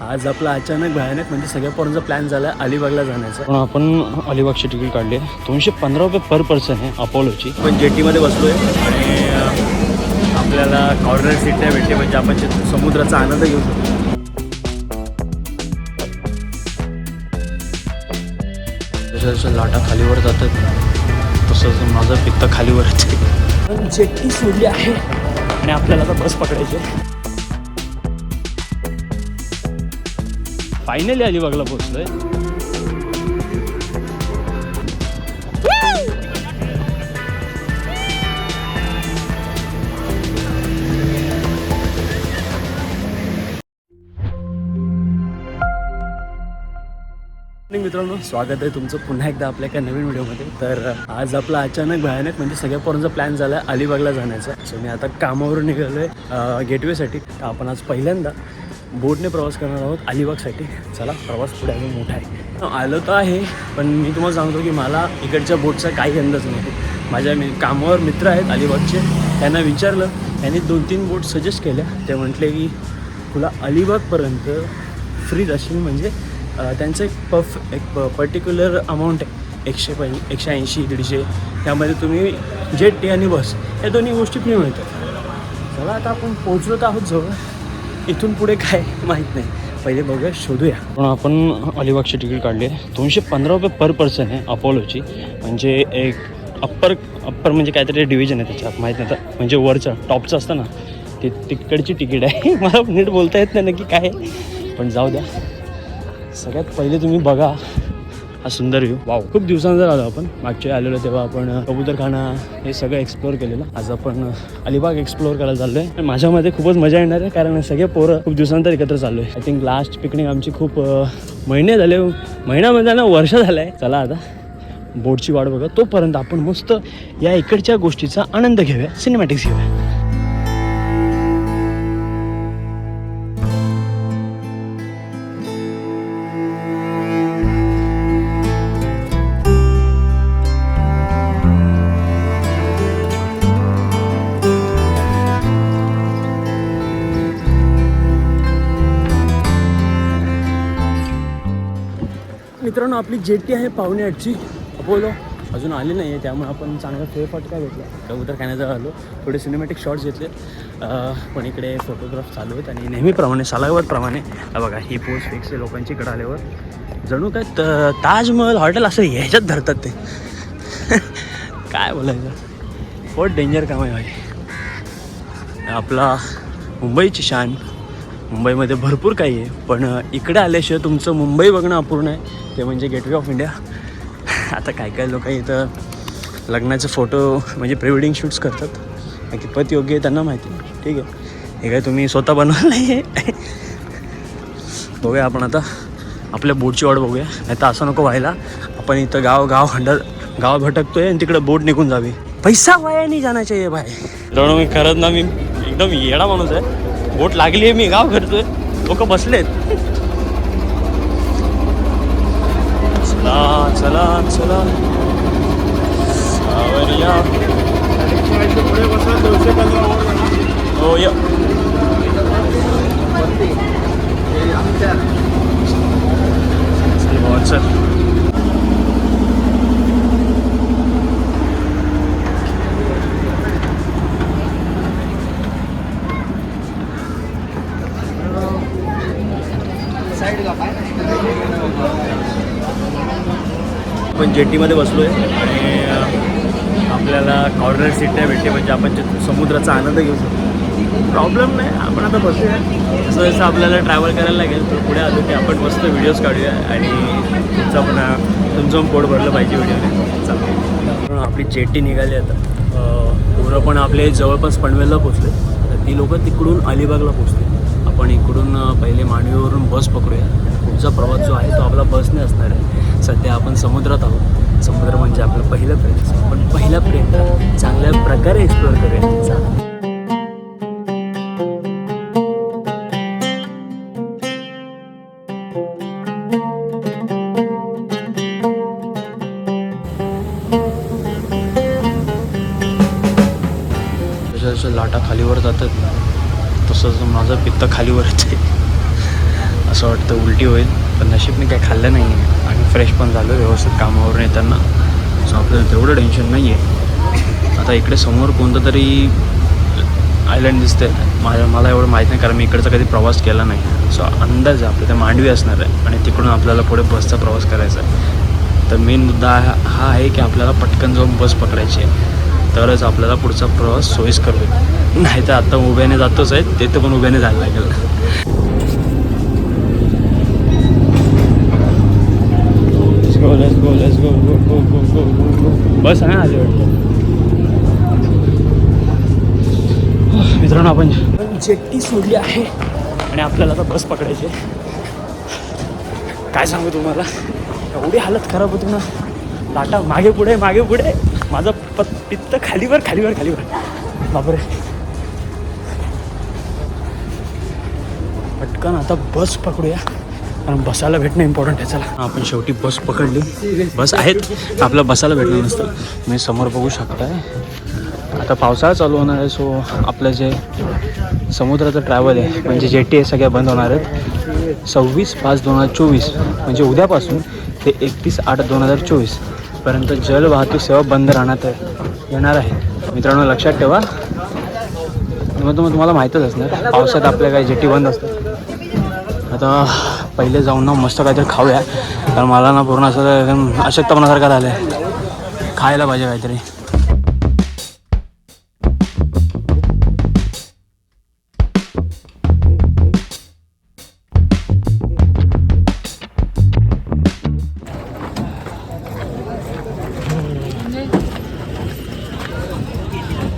आज आपला अचानक भयानक म्हणजे सगळ्या पोरांचा प्लॅन झाला अलिबागला जाण्याचा. पण आपण अलिबागची तिकीट काढली. दोनशे पंधरा रुपये पर पर्सन आहे अपोलोची. पण जेटीमध्ये बसलोय आणि आपल्याला कॉर्नर सीट नाही भेटते म्हणजे आपण समुद्राचा आनंद घेऊ शकतो. जसं जसं लाटा खालीवर जातात तसं तसं माझं पित्त खालीवर येते. जेट्टी सोडली आहे आणि आपल्याला आता बस पकडायची फायनली अलिबागला पोहोचलोय. मित्रांनो स्वागत आहे तुमचं पुन्हा एकदा आपल्या एका नवीन व्हिडिओमध्ये. तर आज आपला अचानक भयानक म्हणजे सगळ्या पोरांचा प्लॅन झाला अलिबागला जाण्याचा. सो मी आता कामावरून निघालो आहे गेटवेसाठी तर आपण आज पहिल्यांदा बोटने प्रवास करणार आहोत अलिबागसाठी. चला प्रवास पुढे अजून मोठा आहे. आलं तर आहे पण मी तुम्हाला सांगतो की मला इकडच्या बोटचा काही अंदाज नाही. माझ्या मी कामावर मित्र आहेत अलिबागचे. त्यांना विचारलं त्यांनी दोन तीन बोट सजेस्ट केल्या. ते म्हटले की तुला अलिबागपर्यंत फ्री जाशील म्हणजे त्यांचं एक पफ एक प पर्टिक्युलर अमाऊंट आहे. एकशे पं एकशे ऐंशी दीडशे. त्यामध्ये तुम्ही जेट टी आणि बस या दोन्ही गोष्टी फ्री मिळतात चला आता आपण पोहोचलो तर आहोत जवळ. इथून पुढे काय माहीत नाही. पहिले बघूया शोधूया. पण आपण अलिबागची तिकीट काढले आहे. दोनशे पंधरा रुपये पर पर्सन आहे अपोलोची. म्हणजे एक अप्पर अप्पर म्हणजे काहीतरी डिव्हिजन आहे त्याच्यात माहीत नाही तर म्हणजे वरचं टॉपचं असतं ना ते तिकडची तिकीट आहे. मला नीट बोलता येत नाही नक्की काय आहे. पण जाऊ द्या. सगळ्यात पहिले तुम्ही बघा हा सुंदर व्ह्यू वाव खूप दिवसांचा आलो आपण मागच्या आलेलो तेव्हा आपण कबुतरखाना हे सगळं एक्सप्लोअर केलेलं. आज आपण अलिबाग एक्सप्लोअर करायला चाललोय. आहे माझ्यामध्ये खूपच मजा येणार आहे कारण सगळे पोरं खूप दिवसानंतर एकत्र चाललोय. आहे आय थिंक लास्ट पिकनिक आमची खूप महिने झाले. महिन्यामध्ये ना वर्ष झालं आहे चला आता बोटची वाट बघा तोपर्यंत आपण मस्त या इकडच्या गोष्टीचा आनंद घेऊया सिनेमॅटिक्स घेऊया आपली जेटी आहे पावणे आठची. अपोलो अजून आली नाही आहे त्यामुळे आपण चांगला फेरफटका घेतला. कबूतर खाण्याचा आलो. थोडे सिनेमॅटिक शॉट्स घेतले. पण इकडे फोटोग्राफ चालू आहेत आणि नेहमीप्रमाणे सलावरप्रमाणे बघा ही पोस्ट फिक्स आहे लोकांची इकडं आल्यावर. जणू काय त ताजमहल हॉटेल असं ह्याच्यात धरतात ते. काय बोलायचं? बहुत डेंजर काम आहे भाई. आपला मुंबईची शान. मुंबईमध्ये भरपूर काही आहे. पण इकडे आल्याशिवाय तुमचं मुंबई बघणं अपूर्ण आहे. ते म्हणजे गेटवे ऑफ इंडिया आता काय काय लोक इथं लग्नाचे फोटो म्हणजे प्री वेडिंग शूट्स करतात कितपत योग्य आहे त्यांना माहिती ठीक आहे. हे काय तुम्ही स्वतः बनवलं नाही आहे बघूया आपण आता. आपल्या बोटची वाट बघूया. नाही तर असं नको व्हायला. आपण इथं गाव गाव हंडर गाव भटकतोय आणि तिकडे बोट निघून जावी. पैसा वाया नाही जाना चाहिए भाई मित्रांनो मी खरंच ना मी एकदम येडा माणूस आहे. बोट लागली आहे मी गाव करतोय लोक बसलेत. चला चला चला. सावरिया. हो या. चल भावा, चल. आपण जेटीमध्ये बसलो आहे आणि आपल्याला कॉर्नर सीट नाही भेटते म्हणजे आपण समुद्राचा आनंद घेऊ शकतो. प्रॉब्लेम नाही आपण आता बसूया. जसं जसं आपल्याला ट्रॅव्हल करायला लागेल तर पुढे आलो की आपण मस्त व्हिडिओज काढूया आणि तुमचा पण तुमचं पोट भरलं पाहिजे व्हिडिओने चालतं आपली जेटी निघाली आता. अं, पोरं पण आपले जवळपास पनवेलला पोचले तर ती लोकं तिकडून अलिबागला पोचले आपण इकडून पहिले मांडवीवरून बस पकडूया. पुढचा प्रवास जो आहे तो आपला बसने असणार आहे. सध्या आपण समुद्रात आहोत. समुद्र म्हणजे आपलं पहिलं प्रेम पण पहिला प्रेम चांगल्या प्रकारे एक्सप्लोअर करूया. लाटा खालीवर जातात तसं माझं पित्त खालीवर येते असं वाटतं उलटी होईल. पण नशीब मी काही खाल्लं नाही आहे आणि फ्रेश पण झालो व्यवस्थित कामावरून येताना. सो आपल्याला तेवढं टेन्शन नाही आहे आता इकडे समोर कोणतं तरी आयलंड दिसते माझ्या मला एवढं माहीत नाही कारण मी इकडचा कधी प्रवास केला नाही. सो अंदाज आपलं ते मांडवी असणार आहे. आणि तिकडून आपल्याला पुढे बसचा प्रवास करायचा आहे. तर मेन मुद्दा हा हा आहे की आपल्याला पटकन जाऊन बस पकडायची आहे. तरच आपल्याला पुढचा प्रवास सोयीस्कर होईल. नाही तर आत्ता उभ्याने जातोच आहे. ते तर पण उभ्याने जायला लागेल. Let's go, let's go, let's go, go, go, go, go, go, go. बस आहे आली वाटतं. मित्रांनो आपण जेट्टी सोडली आहे. आणि आपल्याला आता बस पकडायची आहे. काय सांगू तुम्हाला? एवढी हालत खराब होती ना. लाटा मागे पुढे मागे पुढे. माझं पत पित्त खालीवर खालीवर खालीवर. बापरे. पटकन आता बस पकडूया. कारण बसायला भेटणं इम्पॉर्टंट आहे चला. आपण शेवटी बस पकडली. बस आहेत. आपलं बसायला भेटलं नसतं. मी समोर बघू शकताय. आता पावसाळा चालू होणार आहे सो आपलं जे समुद्राचं ट्रॅव्हल आहे म्हणजे जेटी आहे सगळ्या बंद होणार आहेत. सव्वीस पाच दोन हजार चोवीस म्हणजे उद्यापासून ते एकतीस आठ दोन हजार चोवीसपर्यंत जल वाहतूक सेवा बंद राहण्यात आहे येणार आहे. मित्रांनो लक्षात ठेवा. मग तुम्हाला तुम्हाला माहीतच असणार पावसात आपल्या काही जेटी बंद असतात. आता पहिले जाऊन ना मस्त काहीतरी खाऊया. कारण मला ना पूर्ण असं एकदम अशक्तपणासारखं झालं आहे खायला पाहिजे काहीतरी.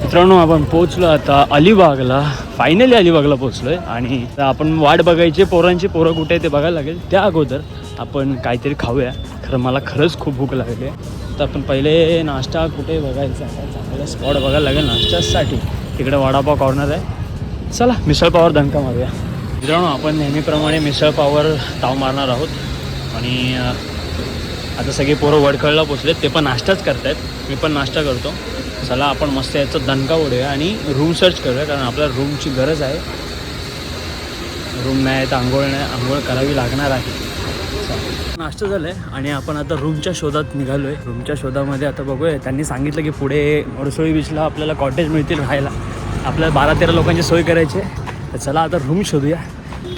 मित्रांनो आपण पोहोचलो आता अलिबागला. फायनली अलिबागला पोहोचलोय. आणि आपण वाट बघायची पोरांची पोरं कुठे आहे ते बघायला लागेल. त्या अगोदर आपण काहीतरी खाऊया. खरं मला खरंच खूप भूक लागली. आहे तर आपण पहिले नाश्ता कुठे बघायचा चांगला स्पॉट बघायला लागेल नाश्त्यासाठी. तिकडे वडापाव कॉर्नर आहे. चला मिसळपावर दणका मारूया. मित्रांनो आपण नेहमीप्रमाणे मिसळपावर ताव मारणार आहोत. आणि आता सगळे पोरं वडखळला पोचलेत. ते पण नाश्ताच करतायत. मी पण नाश्ता करतो. चला आपण मस्त याचं दणका उडूया आणि रूम सर्च करूया कारण आपल्याला रूमची गरज आहे. रूम नाही तर आंघोळ नाही आंघोळ करावी लागणार आहे. नाश्ता झालं आहे आणि आपण आता रूमच्या शोधात निघालो आहे रूमच्या शोधामध्ये आता बघूया त्यांनी सांगितलं की पुढे वरसोळी बीचला आपल्याला कॉटेज मिळतील राहायला. आपल्याला बारा तेरा लोकांची सोय करायची आहे. तर चला आता रूम शोधूया.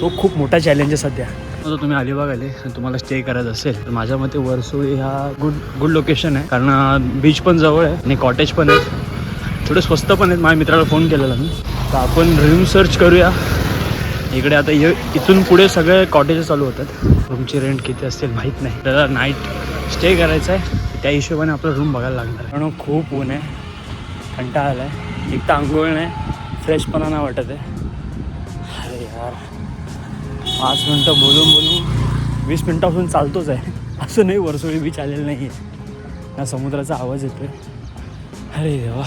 तो खूप मोठा चॅलेंज आहे सध्या. आता तुम्ही अलिबाग आले आणि तुम्हाला स्टे करायचं असेल तर माझ्या मते वरसोळी हा गुड गुड लोकेशन आहे. कारण बीच पण जवळ आहे आणि कॉटेज पण आहे. थोडे स्वस्त पण आहेत. माझ्या मित्राला फोन केलेला मी. तर आपण रूम सर्च करूया. इकडे आता ये इथून पुढे सगळे कॉटेजेस चालू होतात. रूमची रेंट किती असतील माहीत नाही. त्याला नाईट स्टे करायचा आहे. त्या हिशोबाने आपला रूम बघायला लागणार कारण खूप ऊन आहे. कंटाळा आला आहे एक तर आंघोळ नाही. फ्रेशपणा नाही वाटत आहे. पाच मिनटं बोलून बोलून वीस मिनटापासून चालतोच आहे. असं नाही वरसोळी बीच आलेलं नाही आहे ना समुद्राचा आवाज येतोय. अरे देवा.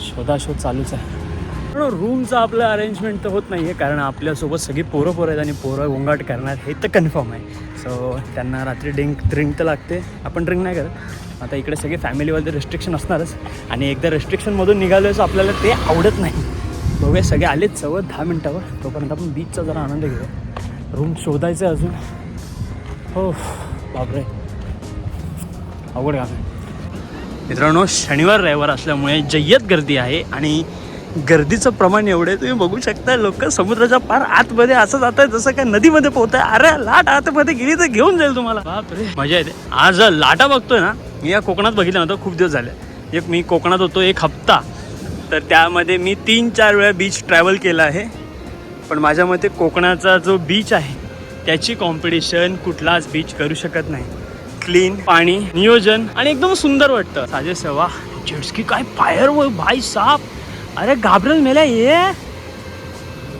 शोधाशोध चालूच आहे. पण रूमचं आपलं अरेंजमेंट तर होत नाही आहे कारण आपल्यासोबत सगळी पोरं पोरं आहेत आणि पोरं गोंगाट करणार हे तर कन्फर्म आहे. सो त्यांना रात्री ड्रिंक ड्रिंक तर लागते. आपण ड्रिंक नाही करत. आता इकडे सगळे फॅमिलीवरती रिस्ट्रिक्शन असणारच. आणि एकदा रिस्ट्रिक्शनमधून निघालो सो आपल्याला ते आवडत नाही. बघूया सगळे आलेच जवळ दहा मिनटावर. तोपर्यंत आपण बीचचा जरा आनंद घेऊया. रूम शोधायचं आहे अजून. हो बापरे. अवघड काम आहे मित्रांनो शनिवार रविवार असल्यामुळे जय्यत गर्दी आहे आणि गर्दीचं प्रमाण एवढं आहे तुम्ही बघू शकता लोक समुद्राच्या पार आतमध्ये असं जात आहे जसं काय नदीमध्ये पोहत आहे अरे लाट आतमध्ये गेली तर घेऊन जाईल तुम्हाला. बापरे. मजा येते. आज लाटा बघतोय ना मी या कोकणात बघितलं नव्हतं खूप दिवस झाले. एक मी कोकणात होतो एक हप्ता. तर त्यामध्ये मी तीन चार वेळा बीच ट्रॅव्हल केलं आहे. पण माझ्या मते कोकणाचा जो बीच आहे त्याची कॉम्पिटिशन कुठलाच बीच करू शकत नाही. क्लीन पाणी नियोजन आणि एकदम सुंदर वाटतं. साजे सवा जेट्सकी काय फायर व भाई साप अरे घाबरेल मेला ये.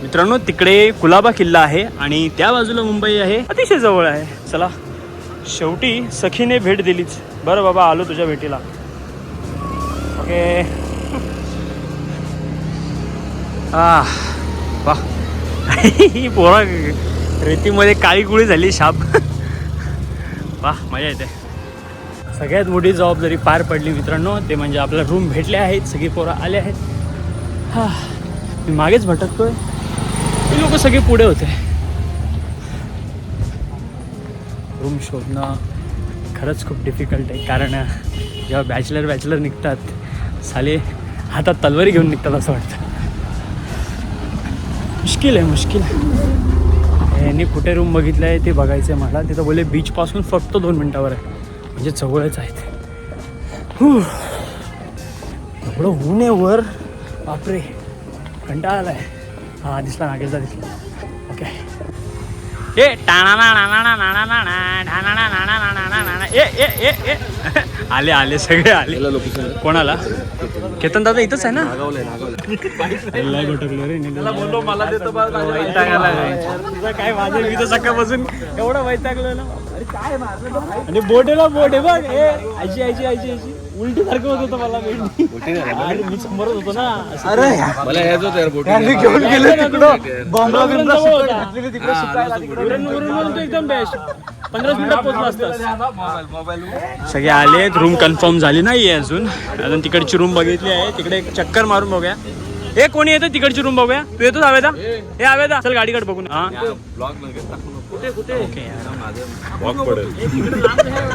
मित्रांनो तिकडे कुलाबा किल्ला आहे आणि त्या बाजूला मुंबई आहे. अतिशय जवळ आहे. चला शेवटी सखीने भेट दिलीच. बरं बाबा आलो तुझ्या भेटीला. ओके आ वा ही पोरा रेतीमध्ये काळी गुळी झाली शाप. वा मजा येते. सगळ्यात मोठी जबाबदारी पार पडली मित्रांनो ते म्हणजे आपला रूम भेटले आहेत सगळी पोरं आले आहेत. हा मी मागेच भटकतोय. ते लोक सगळे पुढे होते. रूम शोधणं खरंच खूप डिफिकल्ट आहे कारण जेव्हा बॅचलर बॅचलर निघतात साले हातात तलवारी घेऊन निघतात असं वाटतं. मुश्किल आहे मुश्किल यांनी कुठे रूम बघितलं आहे ते बघायचं आहे मला तिथं बोलले बीचपासून फक्त दोन मिनटावर आहे. म्हणजे जवळच आहेत ते. एवढं ऊन आहे वर. बापरे. कंटाळा आलाय. हा दिसला नागेशचा दिसला. ओके ए टाणा ना ना नाणा ना ढाणा नाणा नाणा ए ए ए ए. आले आले सगळे आले. कोणाला? केतन दादा इथंच आहे ना? बोललो मला देतो तुझं काय माझं मी तर सकाळपासून एवढं वैतागलं ना. अरे काय मारलं आणि बोटेला बोट आहे बघ. ए आजी आजी आजी आजी. उलटी सारखं होत होतं मला मेंढी अरे मी समोरच होतो ना. अरे मला होतं यार घेऊन गेले तिकडं. बॉम्बला एकदम बेस्ट पंधरा मिनिटात पोहोचला असतास सगळे आले रूम कन्फर्म झाली नाहीये अजून. अजून तिकडची रूम बघितली आहे. तिकडे एक चक्कर मारून बघूया. ए कोणी येतं तिकडची रूम बघूया? तू येतोच आवेदा? हे आवेदा चल गाडीकडे बघून. हा?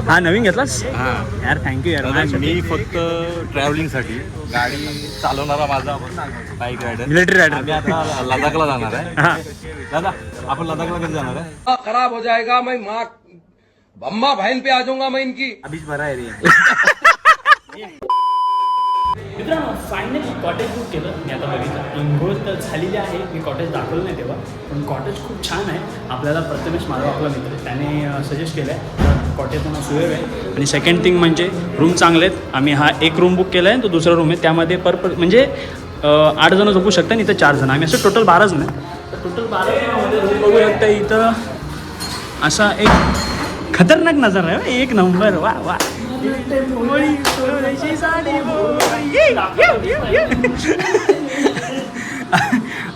हा नवीन घेतलास? हा. यार थँक्यू यार मी फक्त ट्रॅव्हलिंगसाठी गाडी चालवणारा माझा बाईक रायडर मिलिटरी रायडर आता लडाखला जाणार आहे. हा. दादा आपण लडाखला कधी जाणार आहे? खराब हो जाएगा मैं माँ अम्मा बहन पे आ जाऊंगा मैं इनकी। अभीच बरा आहे रे मित्रांनो फायनली कॉटेज बुक केलं. मी आता बघितलं. इंगोळ तर झालेली आहे. मी कॉटेज दाखवलं नाही तेव्हा. पण कॉटेज खूप छान आहे. आपल्याला प्रथमेश माधव आपला मित्र त्याने सजेस्ट केलं आहे कॉटेज तुम्हाला सुयोग आहे. आणि सेकंड थिंग म्हणजे रूम चांगले आहेत. आम्ही हा एक रूम बुक केला आहे तो दुसरा रूम आहे. त्यामध्ये पर पर म्हणजे अं, आठ जणं झोपू शकता आणि इथं चार जण. आम्ही असं टोटल बारा जण. आहे तर टोटल बारा जणांमध्ये रूम बघू शकता इथं. असा एक खतरनाक नजारा आहे एक नंबर. वा वा.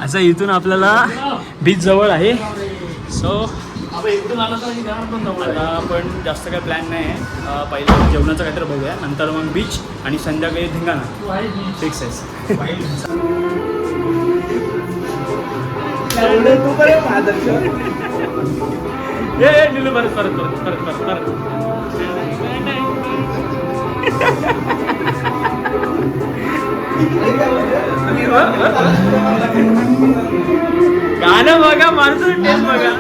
असं इथून आपल्याला बीच जवळ आहे. सो आपण जास्त काही प्लॅन नाही आहे. पहिलं जेवणाचं काहीतरी बघूया. नंतर मग बीच आणि संध्याकाळी धिंगाणा. फिक्स आहे ए, ए, निलू, परत परत परत परत परत परत गाणं बघा माणसं टेस्ट बघा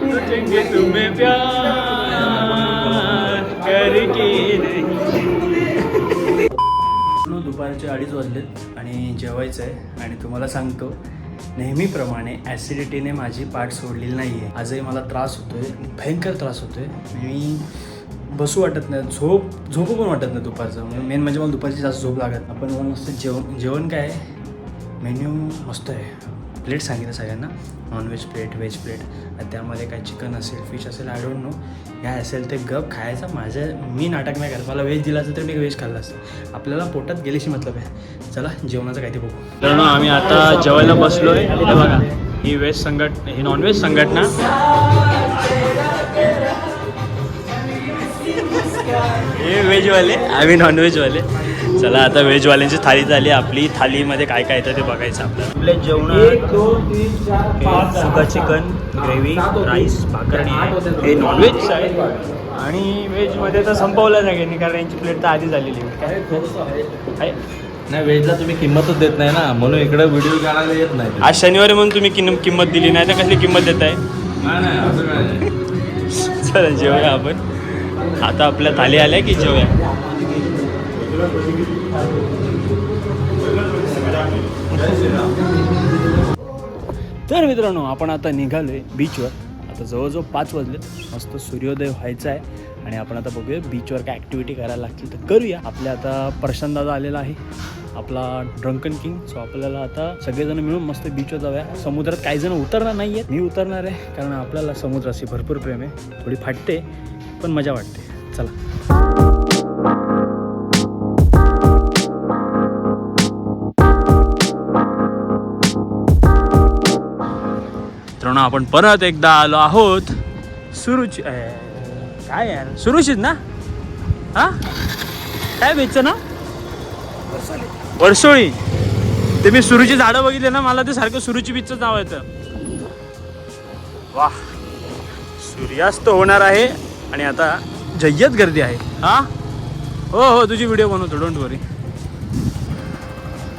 तुझे तुम्हें प्यार करके नहीं दुपारचे अडीच वाजलेत आणि जेवायचं आहे आणि तुम्हाला सांगतो. नेहमीप्रमाणे ॲसिडिटीने माझी पाठ सोडलेली नाही आहे आजही मला त्रास होतोय भयंकर त्रास होतोय. मी बसू वाटत नाही झोप झोपू पण वाटत नाही दुपारचं. म्हणजे मेन म्हणजे मला दुपारची जास्त झोप लागत नाही. आपण मग मस्त जेवण जेवण काय आहे? मेन्यू मस्त आहे. प्लेट सांगितलं सगळ्यांना. नॉनव्हेज प्लेट व्हेज प्लेट आणि त्यामध्ये काय चिकन असेल फिश असेल आय डोंट नो काय असेल ते गप खायचं. माझं मी नाटक नाही करत. मला व्हेज दिला असतं तर मी व्हेज खाल्लं असतं. आपल्याला पोटात गेल्याशी मतलब आहे. चला जेवणाचं काय ते बघू. तर आम्ही आता जेवायला बसलो आहे बघा ही व्हेज संघट ही नॉनव्हेज संघटना. हे व्हेजवाले आम्ही नॉनव्हेजवाले चला आता व्हेजवाल्यांची थाली झाली. आपली थालीमध्ये काय काय येतं ते बघायचं आपल्याला. आपल्या जेवणात सुका चिकन ग्रेव्ही राईस भाकरणी आहे हे नॉनव्हेज आहे. आणि व्हेजमध्ये तर संपवलं सगळ्यांनी कारण यांची प्लेट तर आधी झालेली आहे. नाही व्हेजला तुम्ही किंमतच देत नाही ना. म्हणून इकडे व्हिडिओ काढायला येत नाही. आज शनिवारी म्हणून तुम्ही किंम किंमत दिली नाही तर कसली किंमत देत आहे नाही नाही नाही. चला जेवूया आपण. आता आपल्या थाली आल्या की जेवूया? तर मित्रांनो आपण आता निघालोय बीचवर आता जवळजवळ पाच वाजलेत. मस्त सूर्योदय व्हायचा आहे. आणि आपण आता बघूया बीचवर काय ॲक्टिव्हिटी करायला लागतील तर करूया. आपल्या आता प्रशांत दादा आलेला आहे. आपला ड्रंकन किंग सो आपल्याला आता सगळेजण मिळून मस्त बीचवर जाऊया. समुद्रात काही जण उतरणार नाही आहेत मी उतरणार आहे कारण आपल्याला समुद्राशी भरपूर प्रेम आहे. थोडी फाटते. पण मजा वाटते. चला. मित्रांनो आपण परत एकदा आलो आहोत. सुरुची काय यार? सुरुचीच ना? हा? काय बेचचं ना? वर्सोळी. ते मी सुरूची झाडं बघितले ना मला ते सारखं सुरूची बीचचं नाव येतं वा सूर्यास्त होणार आहे. आणि आता जय्यत गर्दी आहे. हा? हो हो तुझी व्हिडिओ बनवतो डोंट वरी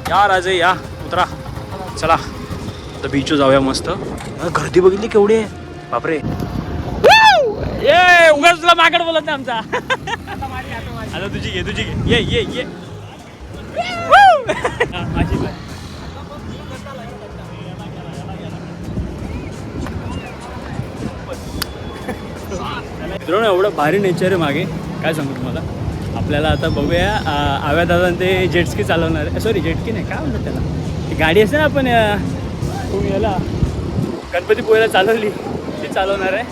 या राजे या उतरा. चला. आता बीचवर जाऊया मस्त. गर्दी बघितली केवढी आहे. बापरे. ये उगाच तुला माकड बोलत नाही आमचा. आता तुझी घे तुझी घे. ये ये ये. माझी मित्रांनो एवढं भारी नेचर आहे मागे. काय सांगू तुम्हाला? आपल्याला आता बघूया आव्या दादा ते जेटस्की चालवणार आहे. सॉरी जेटकी नाही काय म्हणतात त्याला? ती गाडी असते ना आपण तुम्ही याला गणपतीपुळेला चालवली ती चालवणार आहे.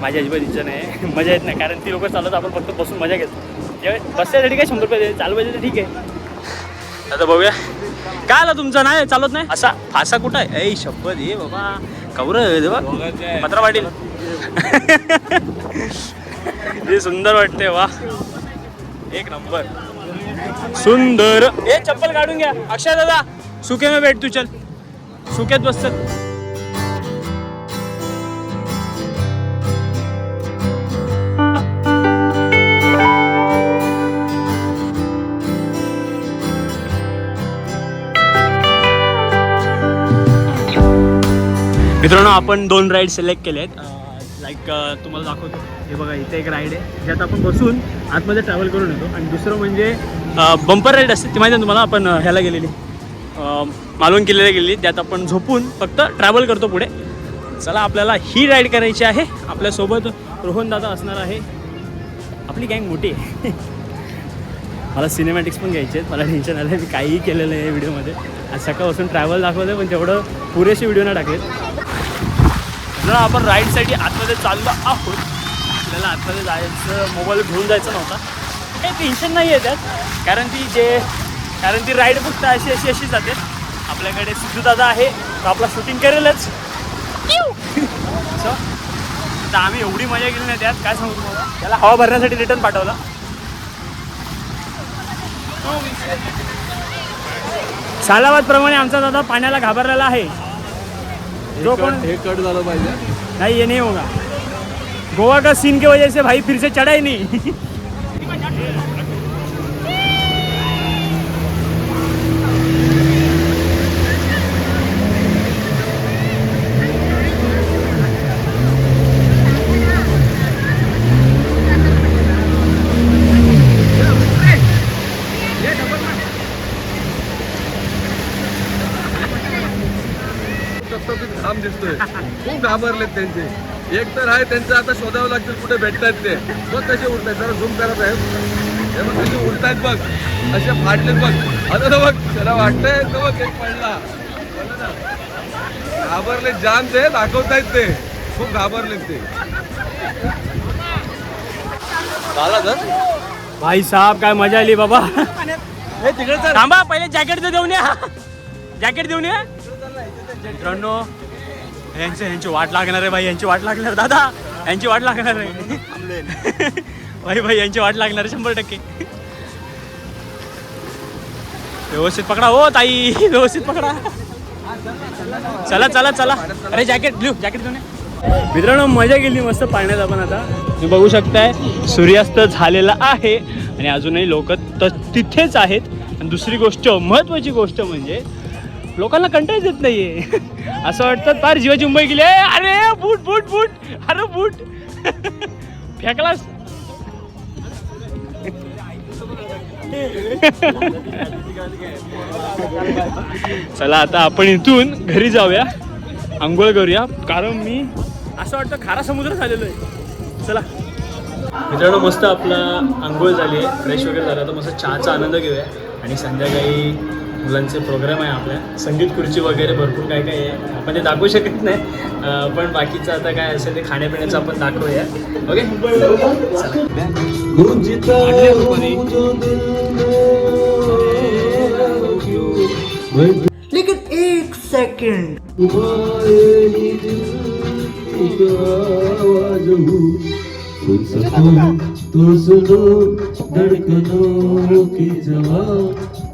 माझी अजिबात इच्छा नाही. मजा येत नाही कारण ती लोक चालवत आपण फक्त बसून मजा घेतो. जेव्हा बसण्यासाठी काय शंभर रुपये चालवायचे तर ठीक आहे. आता बघूया. काय आला तुमचं? नाही चालत नाही? असा फासा कुठं आहे? ऐ शब्द ये बाबा. कौर पत्रा पाटील. ते सुंदर वाटते वा. एक नंबर. सुंदर. ए चप्पल काढून घ्या. अक्षय दादा सुके में भेट तू चल. सुक्यात बसत. मित्रांनो आपण दोन राईड सिलेक्ट केले आहेत लाईक तुम्हाला दाखवतो. हे बघा इथे एक राईड आहे. ज्यात आपण बसून आतमध्ये ट्रॅव्हल करून येतो. आणि दुसरं म्हणजे बंपर राईड असते ती माहिती आहे ना तुम्हाला आपण ह्याला गेलेली. मालवण किल्ल्याला गेलेली. त्यात आपण झोपून फक्त ट्रॅव्हल करतो पुढे. चला आपल्याला ही राईड करायची आहे. आपल्यासोबत रोहन दादा असणार आहे. आपली गँग मोठी आहे. मला सिनेमॅटिक्स पण घ्यायचे आहेत. मला टेन्शन आलं मी काहीही केलेलं आहे व्हिडिओमध्ये आज सकाळपासून ट्रॅव्हल दाखवलं पण तेवढं पुरेसे व्हिडिओ नाही टाकलेत. जर आपण राईडसाठी आतमध्ये चाललो आहोत. आपल्याला आतमध्ये जायचं मोबाईल घेऊन जायचं नव्हता. काही टेन्शन नाही आहे त्यात. कारण ती जे कारण ती राईड फक्त अशी अशी अशी जाते. आपल्याकडे सिद्धू दादा आहे तो आपला शूटिंग करेलच. So, आता आम्ही एवढी मजा केली नाही त्यात. काय सांगू तुम्हाला? त्याला हवा भरण्यासाठी रिटर्न पाठवला. सालाबाद प्रमाणे आमचा दादा पाण्याला घाबरलेला आहे. जो हे कट झालं पाहिजे. नहीं ये नहीं होगा गोवा का सीन की वजह से भाई फिर से चढ़ा ही नहीं टपटपीत घाम दिसतोय खूप घाबरलेत त्यांचे. एक तर आहे त्यांचं आता शोधावं लागतील कुठे भेटतायत ते. बघ कसे उडतायत. जरा झूम करत आहेत हे बघ कसे उडतायत बघ. असे फाटलेत बघ. आता तर बघ. त्याला वाटतंय तो बघ एक पडला. घाबरले जाम ते दाखवतायत ते. खूप घाबरलेत ते. झाला तर? भाई साहब काय मजा आली बाबा. थांबा पहिले जॅकेट तर देऊन या. जॅकेट देऊन या. मित्रांनो यांची यांची वाट लागणार आहे भाई यांची वाट लागणार दादा. यांची वाट लागणार आहे. भाई भाई यांची वाट लागणार आहे शंभर टक्के. व्यवस्थित पकडा हो ताई. व्यवस्थित पकडा. चला चला चला. अरे जॅकेट ब्ल्यू जॅकेट घेऊन मित्रांनो मजा गेली मस्त पाण्यात आपण आता. तुम्ही बघू शकताय सूर्यास्त झालेला आहे. आणि अजूनही लोक तिथेच आहेत. आणि दुसरी गोष्ट महत्त्वाची गोष्ट म्हणजे लोकांना कंटाळच येत नाहीये. असं वाटतं फार जीवाची मुंबई गेली. अरे बूट बूट बूट. अरे बूट. फेकलास चला आता आपण इथून घरी जाऊया. आंघोळ करूया. कारण मी असं वाटतं खारा समुद्र झालेलो आहे. चला. मित्रांनो मस्त आपला आंघोळ झाली आहे. फ्रेश वगैरे झालं. तर मस्त चहाचा आनंद घेऊया. आणि संध्याकाळी मुलांचे प्रोग्राम आहे आपल्या. संगीत खुर्ची वगैरे भरपूर काय काय आहे. आपण ते दाखवू शकत नाही. पण बाकीचं आता काय असेल ते खाण्यापिण्याचं आपण दाखवूया. ओके लेकिन एक सेकंड तो सुनो धड़कनों की जवाब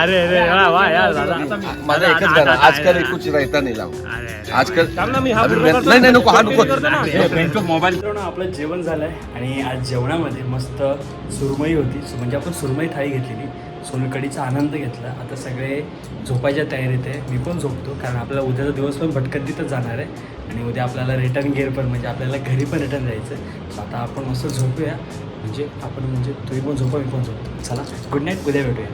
अरे अरे वा वा यार दादा. माझा एकच गाणं आजकाल एकूच राहता नाही लाव. आजकाल नाही नाही नको हा नको. मोबाईल. आपलं जेवण झालं आहे आणि आज जेवणामध्ये मस्त सुरमई होती. म्हणजे आपण सुरमई थाळी घेतलेली. सोलकडीचा आनंद घेतला. आता सगळे झोपायच्या तयारीत आहे. मी पण झोपतो कारण आपल्याला उद्याचा दिवस पण भटकंतीतच जाणार आहे. आणि उद्या आपल्याला रिटर्न गेअर पण म्हणजे आपल्याला घरी पण रिटर्न जायचं आहे आता आपण मस्त झोपूया. म्हणजे आपण म्हणजे तुम्ही पण झोपा मी पण झोपतो. चला गुड नाईट उद्या भेटूया.